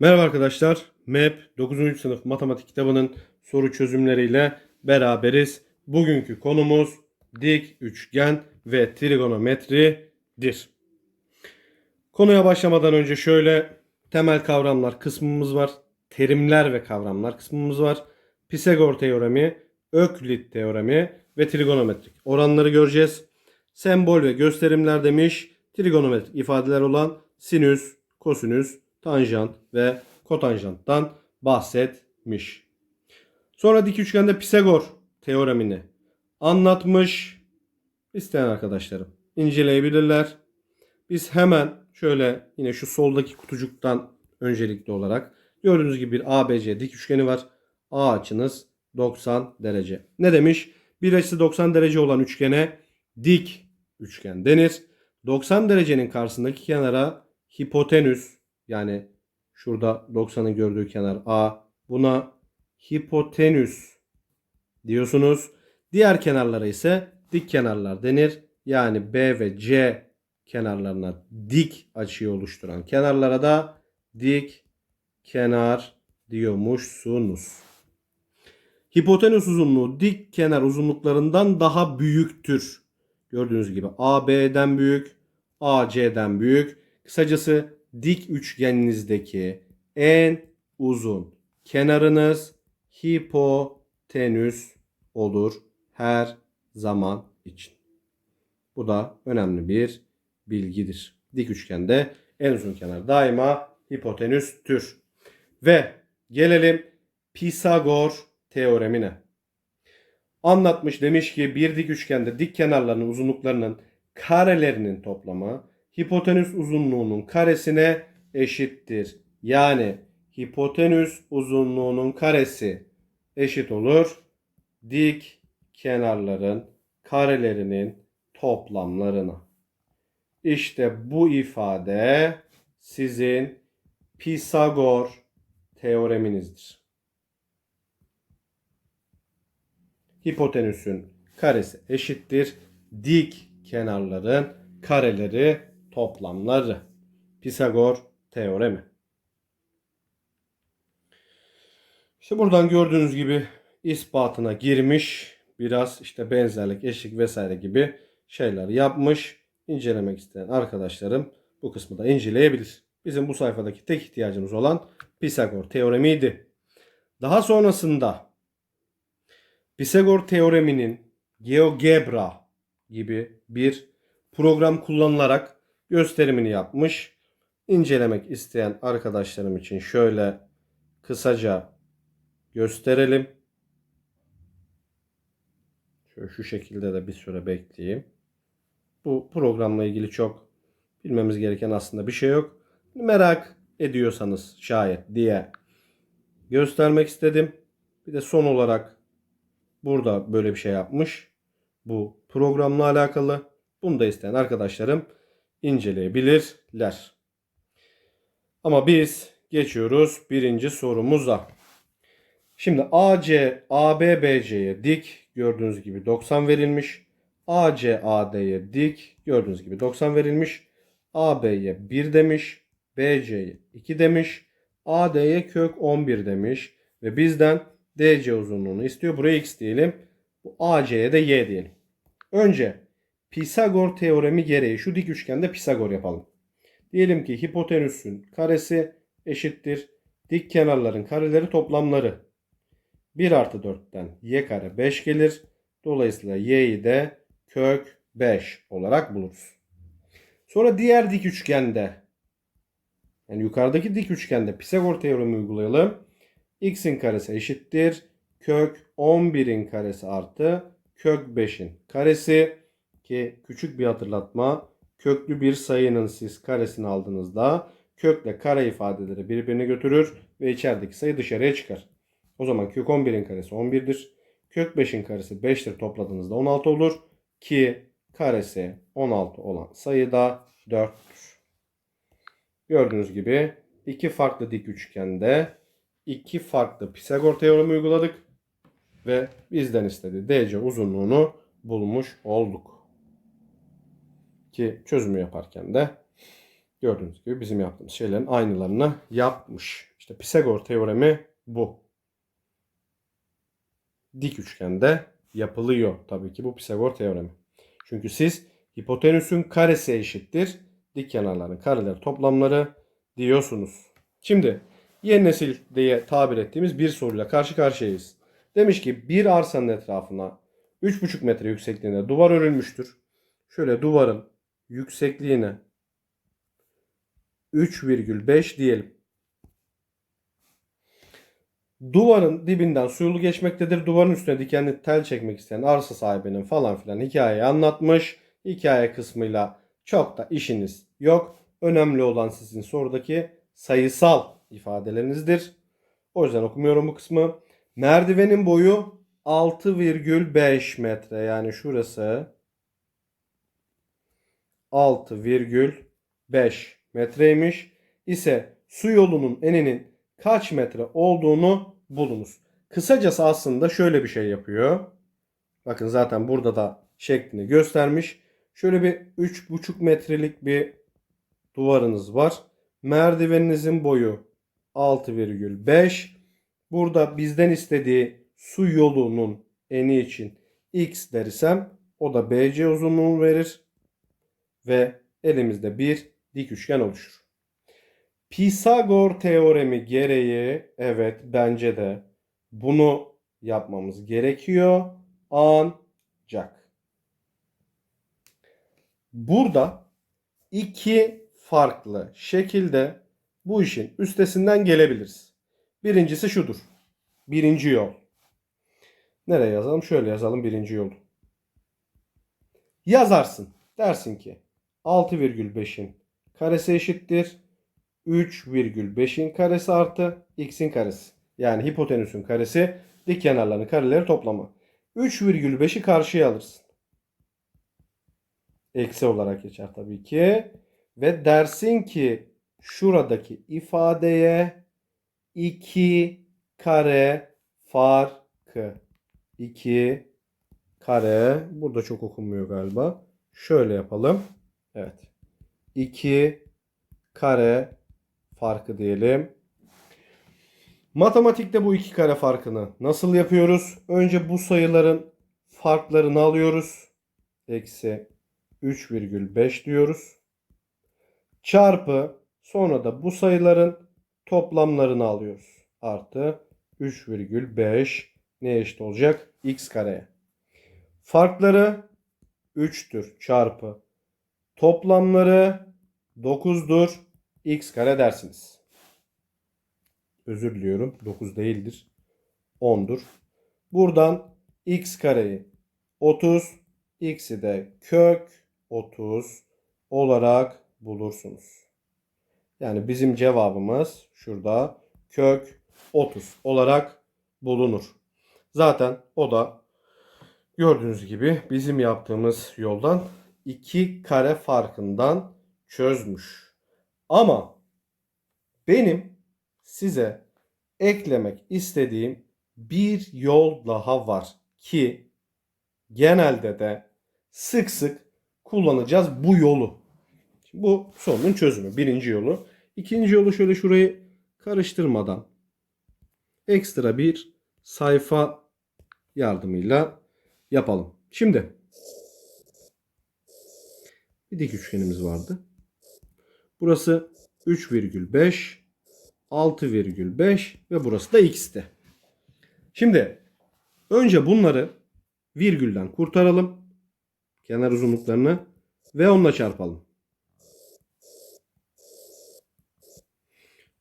Merhaba arkadaşlar. MEP 9. sınıf matematik kitabının soru çözümleriyle beraberiz. Bugünkü konumuz dik üçgen ve trigonometridir. Konuya başlamadan önce şöyle temel kavramlar kısmımız var. Terimler ve kavramlar kısmımız var. Pisagor teoremi, Öklit teoremi ve trigonometrik oranları göreceğiz. Sembol ve gösterimler demiş. Trigonometrik ifadeler olan sinüs, kosinüs, tanjant ve kotanjanttan bahsetmiş. Sonra dik üçgende Pisagor teoremini anlatmış. İsteyen arkadaşlarım inceleyebilirler. Biz hemen şöyle yine şu soldaki kutucuktan öncelikli olarak gördüğünüz gibi bir ABC dik üçgeni var. A açınız 90 derece. Ne demiş? Bir açısı 90 derece olan üçgene dik üçgen denir. 90 derecenin karşısındaki kenara hipotenüs yani şurada 90'ın gördüğü kenar A buna hipotenüs diyorsunuz. Diğer kenarlara ise dik kenarlar denir. Yani B ve C kenarlarına dik açıyı oluşturan kenarlara da dik kenar diyormuşsunuz. Hipotenüs uzunluğu dik kenar uzunluklarından daha büyüktür. Gördüğünüz gibi AB'den büyük, AC'den büyük. Kısacası dik üçgeninizdeki en uzun kenarınız hipotenüs olur her zaman için. Bu da önemli bir bilgidir. Dik üçgende en uzun kenar daima hipotenüstür. Ve gelelim Pisagor teoremine. Anlatmış demiş ki bir dik üçgende dik kenarlarının uzunluklarının karelerinin toplamı hipotenüs uzunluğunun karesine eşittir. Yani hipotenüs uzunluğunun karesi eşit olur. Dik kenarların karelerinin toplamlarına. İşte bu ifade sizin Pisagor teoreminizdir. Hipotenüsün karesi eşittir. Dik kenarların kareleri toplamları. Pisagor teoremi. İşte buradan gördüğünüz gibi ispatına girmiş. Biraz işte benzerlik, eşlik vesaire gibi şeyler yapmış. İncelemek isteyen arkadaşlarım bu kısmı da inceleyebilir. Bizim bu sayfadaki tek ihtiyacımız olan Pisagor teoremiydi. Daha sonrasında Pisagor teoreminin GeoGebra gibi bir program kullanılarak gösterimini yapmış. İncelemek isteyen arkadaşlarım için şöyle kısaca gösterelim. Şöyle şu şekilde de bir süre bekleyeyim. Bu programla ilgili çok bilmemiz gereken aslında bir şey yok. Merak ediyorsanız şayet diye göstermek istedim. Bir de son olarak burada böyle bir şey yapmış. Bu programla alakalı. Bunu da isteyen arkadaşlarım inceleyebilirler. Ama biz geçiyoruz birinci sorumuza. Şimdi AC AB dik gördüğünüz gibi 90 verilmiş. AC AD'ye dik gördüğünüz gibi 90 verilmiş. AB'ye 1 demiş. BC'ye 2 demiş. AD'ye kök 11 demiş. Ve bizden DC uzunluğunu istiyor. Buraya x diyelim. Bu AC'ye de y diyelim. Önce Pisagor teoremi gereği şu dik üçgende Pisagor yapalım. Diyelim ki hipotenüsün karesi eşittir. Dik kenarların kareleri toplamları. 1 artı 4'ten y kare 5 gelir. Dolayısıyla y'yi de kök 5 olarak buluruz. Sonra diğer dik üçgende yani yukarıdaki dik üçgende Pisagor teoremi uygulayalım. x'in karesi eşittir. Kök 11'in karesi artı kök 5'in karesi ki küçük bir hatırlatma köklü bir sayının siz karesini aldığınızda kökle kare ifadeleri birbirini götürür ve içerideki sayı dışarıya çıkar. O zaman kök 11'in karesi 11'dir. Kök 5'in karesi 5'tir topladığınızda 16 olur. Ki karesi 16 olan sayı da 4'tür. Gördüğünüz gibi iki farklı dik üçgende iki farklı Pisagor teoremi uyguladık. Ve bizden istediği DC uzunluğunu bulmuş olduk. Ki çözümü yaparken de gördüğünüz gibi bizim yaptığımız şeylerin aynılarını yapmış. İşte Pisagor teoremi bu. Dik üçgende yapılıyor tabii ki bu Pisagor teoremi. Çünkü siz hipotenüsün karesi eşittir dik kenarların kareleri toplamları diyorsunuz. Şimdi yeni nesil diye tabir ettiğimiz bir soruyla karşı karşıyayız. Demiş ki bir arsanın etrafına 3,5 metre yüksekliğinde duvar örülmüştür. Şöyle duvarın yüksekliğine 3,5 diyelim. Duvarın dibinden su yolu geçmektedir. Duvarın üstüne dikenli tel çekmek isteyen arsa sahibinin falan filan hikayeyi anlatmış. Hikaye kısmıyla çok da işiniz yok. Önemli olan sizin sorudaki sayısal ifadelerinizdir. O yüzden okumuyorum bu kısmı. Merdivenin boyu 6,5 metre. Yani şurası 6,5 metreymiş. İse su yolunun eninin kaç metre olduğunu bulunuz. Kısacası aslında şöyle bir şey yapıyor. Bakın zaten burada da şeklini göstermiş. Şöyle bir 3,5 metrelik bir duvarınız var. Merdiveninizin boyu 6,5. Burada bizden istediği su yolunun eni için x dersem o da BC uzunluğunu verir ve elimizde bir dik üçgen oluşur. Pisagor teoremi gereği evet bence de bunu yapmamız gerekiyor ancak burada iki farklı şekilde bu işin üstesinden gelebiliriz. Birincisi şudur. Birinci yol. Nereye yazalım? Şöyle yazalım birinci yolu. Yazarsın. Dersin ki 6,5'in karesi eşittir. 3,5'in karesi artı x'in karesi. Yani hipotenüsün karesi dik kenarların kareleri toplamı. 3,5'i karşıya alırsın. Eksi olarak geçer tabii ki. Ve dersin ki şuradaki ifadeye 2 kare farkı. 2 kare. Burada çok okunmuyor galiba. Şöyle yapalım. Evet. 2 kare farkı diyelim. Matematikte bu iki kare farkını nasıl yapıyoruz? Önce bu sayıların farklarını alıyoruz. Eksi 3,5 diyoruz. Çarpı sonra da bu sayıların toplamlarını alıyoruz. Artı 3,5 ne eşit olacak? x kareye. Farkları 3'tür çarpı toplamları 9'dur x kare dersiniz. Özür diliyorum. 9 değildir. 10'dur. Buradan x kareyi 30, x'i de kök 30 olarak bulursunuz. Yani bizim cevabımız şurada kök 30 olarak bulunur. Zaten o da gördüğünüz gibi bizim yaptığımız yoldan 2 kare farkından çözmüş. Ama benim size eklemek istediğim bir yol daha var ki genelde de sık sık kullanacağız bu yolu. Şimdi bu sorunun çözümü. Birinci yolu. İkinci yolu şöyle şurayı karıştırmadan ekstra bir sayfa yardımıyla yapalım. Şimdi bir dik üçgenimiz vardı. Burası 3,5, 6,5 ve burası da x'ti. Şimdi önce bunları virgülden kurtaralım. Kenar uzunluklarını ve onunla çarpalım.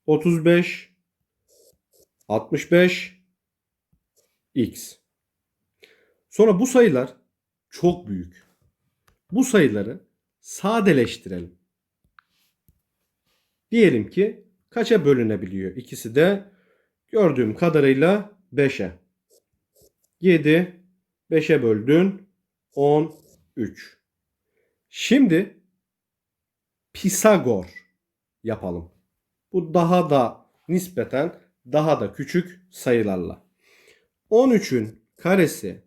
35 65 x. Sonra bu sayılar çok büyük. Bu sayıları sadeleştirelim. Diyelim ki kaça bölünebiliyor? İkisi de gördüğüm kadarıyla 5'e. 7 5'e böldün 13. Şimdi Pisagor yapalım. Bu daha da nispeten daha da küçük sayılarla. 13'ün karesi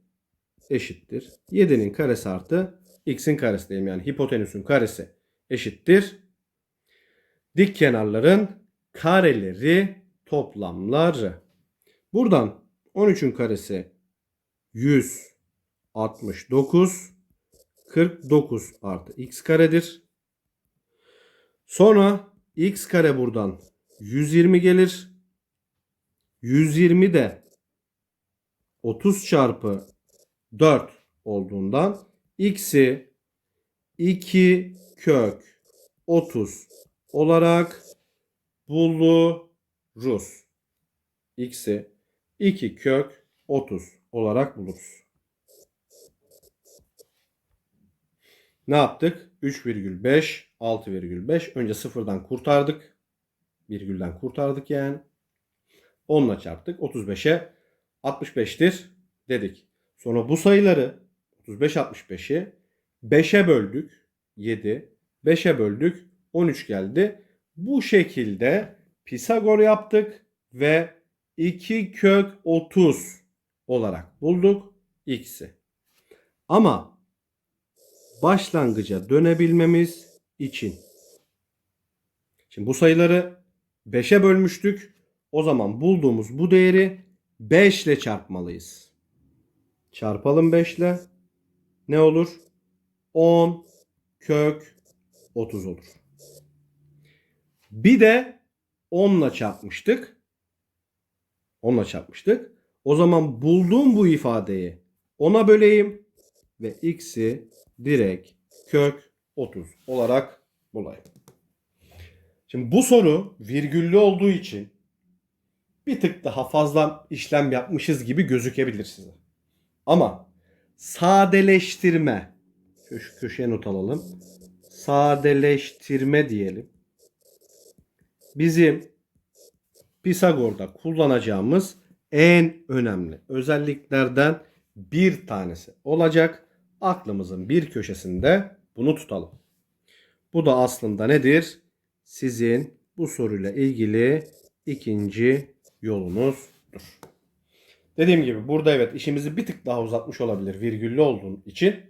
eşittir. 7'nin karesi artı x'in karesi diyeyim yani hipotenüsün karesi eşittir. Dik kenarların kareleri toplamları. Buradan 13'ün karesi 169 49 artı x karedir. Sonra x kare buradan 120 gelir. 120 de 30 çarpı 4 olduğundan x'i 2 kök 30 olarak buluruz. x'i 2 kök 30 olarak buluruz. Ne yaptık? 3,5, 6,5. Önce sıfırdan kurtardık. Virgülden kurtardık yani. 10 ile çarptık. 35'e 65'tir dedik. Sonra bu sayıları 35 65'i 5'e böldük. 7. 5'e böldük. 13 geldi. Bu şekilde Pisagor yaptık ve 2 kök 30 olarak bulduk x'i. Ama başlangıca dönebilmemiz için şimdi bu sayıları 5'e bölmüştük. O zaman bulduğumuz bu değeri 5 ile çarpmalıyız. Çarpalım 5 ile. Ne olur? 10 kök 30 olur. Bir de 10 ile çarpmıştık. 10 ile çarpmıştık. O zaman bulduğum bu ifadeyi 10'a böleyim ve x'i direkt kök 30 olarak bulayım. Şimdi bu soru virgüllü olduğu için bir tık daha fazla işlem yapmışız gibi gözükebilir size. Ama sadeleştirme şu köşeye not alalım. Sadeleştirme diyelim. Bizim Pisagor'da kullanacağımız en önemli özelliklerden bir tanesi olacak. Aklımızın bir köşesinde bunu tutalım. Bu da aslında nedir? Sizin bu soruyla ilgili ikinci yolunuzdur. Dediğim gibi burada evet işimizi bir tık daha uzatmış olabilir virgüllü olduğun için.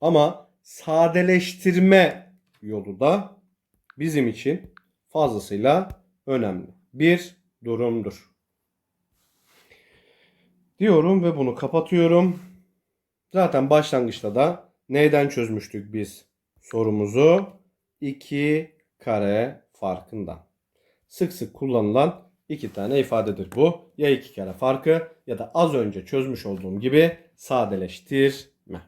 Ama sadeleştirme yolu da bizim için fazlasıyla önemli bir durumdur. Diyorum ve bunu kapatıyorum. Zaten başlangıçta da neyden çözmüştük biz sorumuzu? 2 kare farkından. Sık sık kullanılan iki tane ifadedir bu. Ya iki kare farkı ya da az önce çözmüş olduğum gibi sadeleştirme.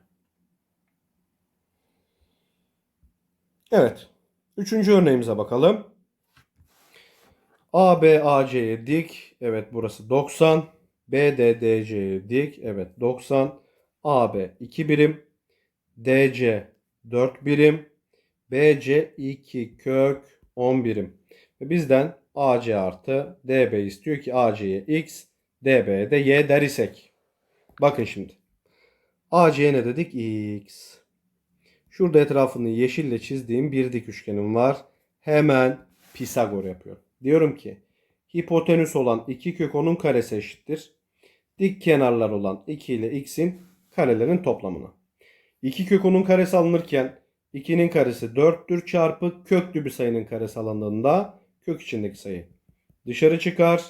Evet. Üçüncü örneğimize bakalım. AB AC'ye dik. Evet burası 90. BD DC'ye dik. Evet 90. AB 2 birim. DC 4 birim. BC 2 kök 10 birim. Ve bizden AC artı DB istiyor ki AC'ye X, DB'ye de Y der isek. Bakın şimdi. AC'ye ne dedik? X. Şurada etrafını yeşille çizdiğim bir dik üçgenim var. Hemen Pisagor yapıyorum. Diyorum ki hipotenüs olan 2 kök 10'un karesi eşittir. Dik kenarlar olan 2 ile x'in karelerin toplamına. 2 kök 10'un karesi alınırken 2'nin karesi 4'tür çarpı köklü bir sayının karesi alındığında kök içindeki sayı dışarı çıkar.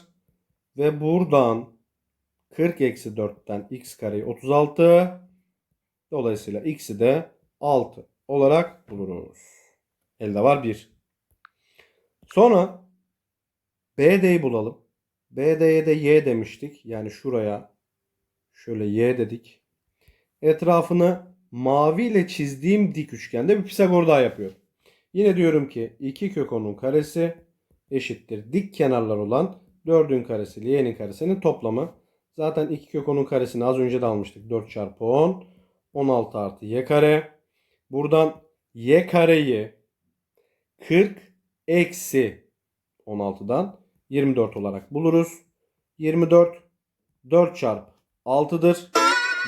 Ve buradan 40 eksi 4'ten x kareyi 36. Dolayısıyla x'i de 6 olarak buluruz. Elde var 1. Sonra BD'yi bulalım. BD'ye de y demiştik. Yani şuraya şöyle y dedik. Etrafını mavi ile çizdiğim dik üçgende bir Pisagor daha yapıyorum. Yine diyorum ki 2 kök 10'un karesi eşittir. Dik kenarlar olan 4'ün karesi ile y'nin karesinin toplamı. Zaten 2 kök 10'un karesini az önce de almıştık. 4 çarpı 10. 16 artı y kare. Buradan y kareyi 40 eksi 16'dan 24 olarak buluruz. 24 4 çarpı 6'dır.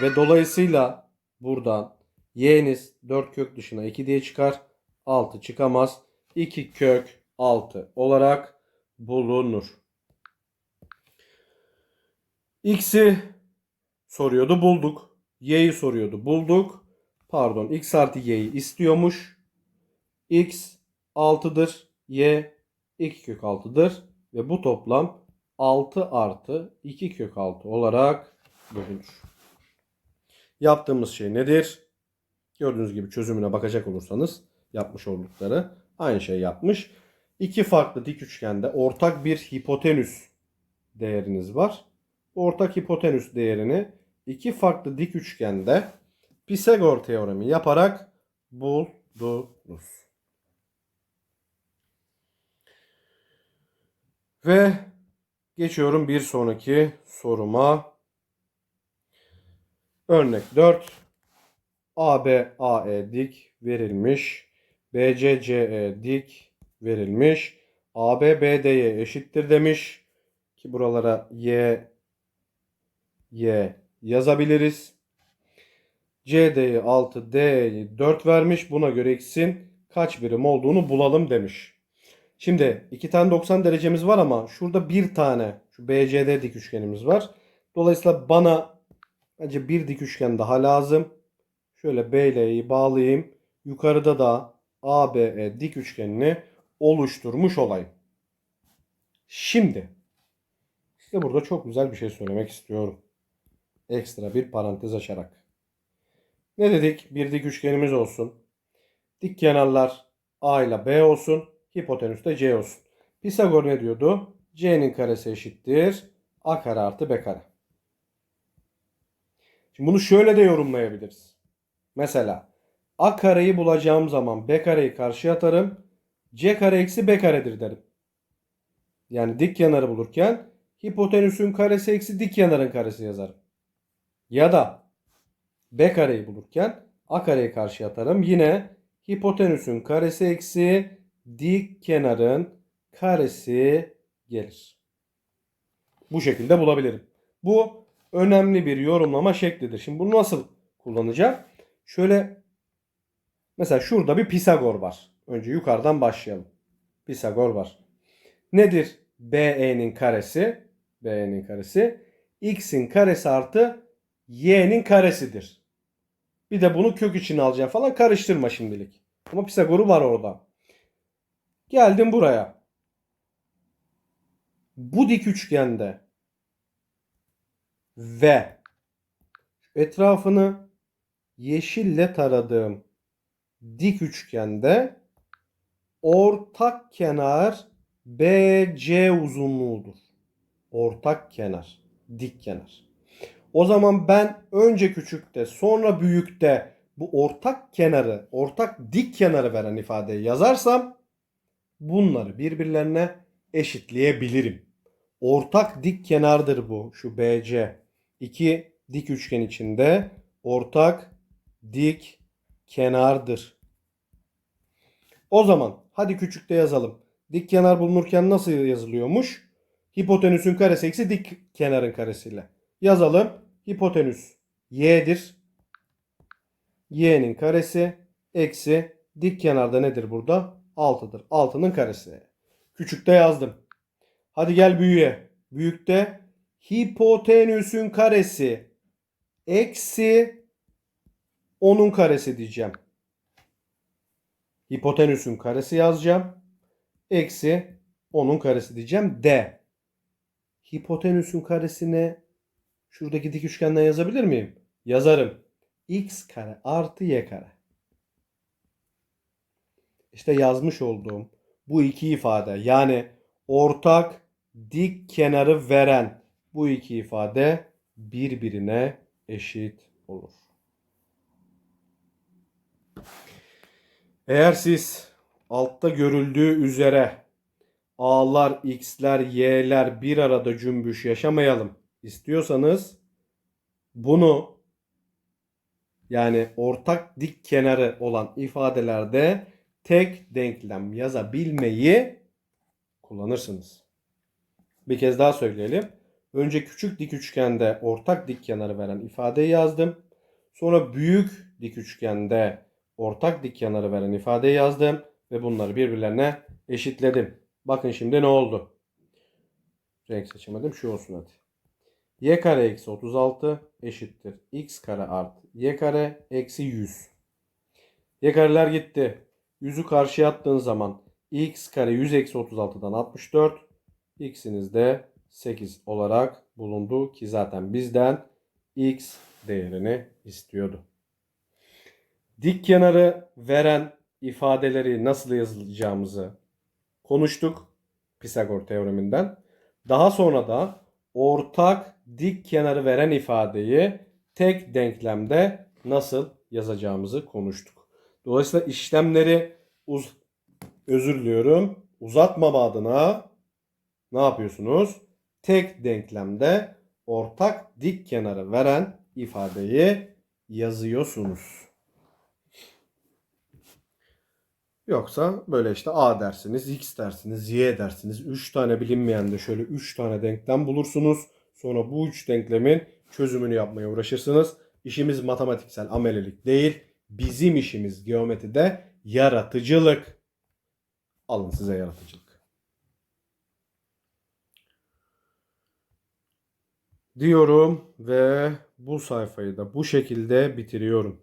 Ve dolayısıyla buradan y'niz 4 kök dışına 2 diye çıkar. 6 çıkamaz. 2 kök 6 olarak bulunur. X'i soruyordu bulduk. Y'yi soruyordu bulduk. Pardon x artı y'yi istiyormuş. X 6'dır. Y 2 kök 6'dır. Ve bu toplam 6 artı 2 kök 6 olarak bölünür. Yaptığımız şey nedir? Gördüğünüz gibi çözümüne bakacak olursanız yapmış oldukları aynı şey yapmış. İki farklı dik üçgende ortak bir hipotenüs değeriniz var. Ortak hipotenüs değerini iki farklı dik üçgende Pisagor teoremi yaparak buldunuz. Ve geçiyorum bir sonraki soruma. Örnek 4. AB AE dik verilmiş. BC CE dik verilmiş. AB BD'ye eşittir demiş. Ki buralara Y Y yazabiliriz. CD'yi 6, D'yi 4 vermiş. Buna göre x'in kaç birim olduğunu bulalım demiş. Şimdi iki tane 90 derecemiz var ama şurada bir tane şu BCD dik üçgenimiz var. Dolayısıyla bana bence bir dik üçgen daha lazım. Şöyle B ile E'yi bağlayayım. Yukarıda da ABE dik üçgenini oluşturmuş olayım. Şimdi size burada çok güzel bir şey söylemek istiyorum. Ekstra bir parantez açarak. Ne dedik? Bir dik üçgenimiz olsun. Dik kenarlar A ile B olsun. Hipotenüs de C olsun. Pisagor ne diyordu? C'nin karesi eşittir. A kare artı B kare. Şimdi bunu şöyle de yorumlayabiliriz. Mesela A kareyi bulacağım zaman B kareyi karşıya atarım. C kare eksi B karedir derim. Yani dik kenarı bulurken hipotenüsün karesi eksi dik kenarın karesi yazarım. Ya da B kareyi bulurken A kareyi karşıya atarım. Yine hipotenüsün karesi eksi dik kenarın karesi gelir. Bu şekilde bulabilirim. Bu önemli bir yorumlama şeklidir. Şimdi bunu nasıl kullanacağım? Şöyle mesela şurada bir Pisagor var. Önce yukarıdan başlayalım. Pisagor var. Nedir BE'nin karesi? BE'nin karesi x'in karesi artı y'nin karesidir. Bir de bunu kök içine alacağım falan karıştırma şimdilik. Ama Pisagor'u var orada. Geldim buraya. Bu dik üçgende ve etrafını yeşille taradığım dik üçgende ortak kenar BC uzunluğudur. Ortak kenar, dik kenar. O zaman ben önce küçükte sonra büyükte bu ortak kenarı, ortak dik kenarı veren ifadeyi yazarsam bunları birbirlerine eşitleyebilirim. Ortak dik kenardır bu şu BC. İki dik üçgen içinde ortak dik kenardır. O zaman hadi küçükte yazalım. Dik kenar bulunurken nasıl yazılıyormuş? Hipotenüsün karesi eksi dik kenarın karesiyle. Yazalım. Hipotenüs y'dir. y'nin karesi eksi dik kenarda nedir burada? 6'dır. 6'nın karesi. Küçükte yazdım. Hadi gel büyüğe. Büyükte hipotenüsün karesi eksi 10'un karesi diyeceğim. Hipotenüsün karesi yazacağım. Eksi 10'un karesi diyeceğim. D. Hipotenüsün karesine şuradaki dik üçgenden yazabilir miyim? Yazarım. X kare artı Y kare. İşte yazmış olduğum bu iki ifade yani ortak dik kenarı veren bu iki ifade birbirine eşit olur. Eğer siz altta görüldüğü üzere A'lar, X'ler, Y'ler bir arada cümbüş yaşamayalım istiyorsanız bunu yani ortak dik kenarı olan ifadelerde tek denklem yazabilmeyi kullanırsınız. Bir kez daha söyleyelim. Önce küçük dik üçgende ortak dik kenarı veren ifadeyi yazdım. Sonra büyük dik üçgende ortak dik kenarı veren ifadeyi yazdım ve bunları birbirlerine eşitledim. Bakın şimdi ne oldu? Renk seçemedim. Şu olsun hadi. Y kare eksi 36 eşittir. x kare artı y kare eksi 100. Y kareler gitti. 100'ü karşıya attığın zaman x kare 100 eksi 36'dan 64. x'iniz de 8 olarak bulundu ki zaten bizden x değerini istiyordu. Dik kenarı veren ifadeleri nasıl yazılacağımızı konuştuk Pisagor teoreminden. Daha sonra da ortak dik kenarı veren ifadeyi tek denklemde nasıl yazacağımızı konuştuk. Dolayısıyla işlemleri uz özür diliyorum uzatmama adına ne yapıyorsunuz? Tek denklemde ortak dik kenarı veren ifadeyi yazıyorsunuz. Yoksa böyle işte A dersiniz, X dersiniz, Y dersiniz. 3 tane bilinmeyen de şöyle 3 tane denklem bulursunuz. Sonra bu 3 denklemin çözümünü yapmaya uğraşırsınız. İşimiz matematiksel amelelik değil. Bizim işimiz geometride yaratıcılık. Alın size yaratıcılık. Diyorum ve bu sayfayı da bu şekilde bitiriyorum.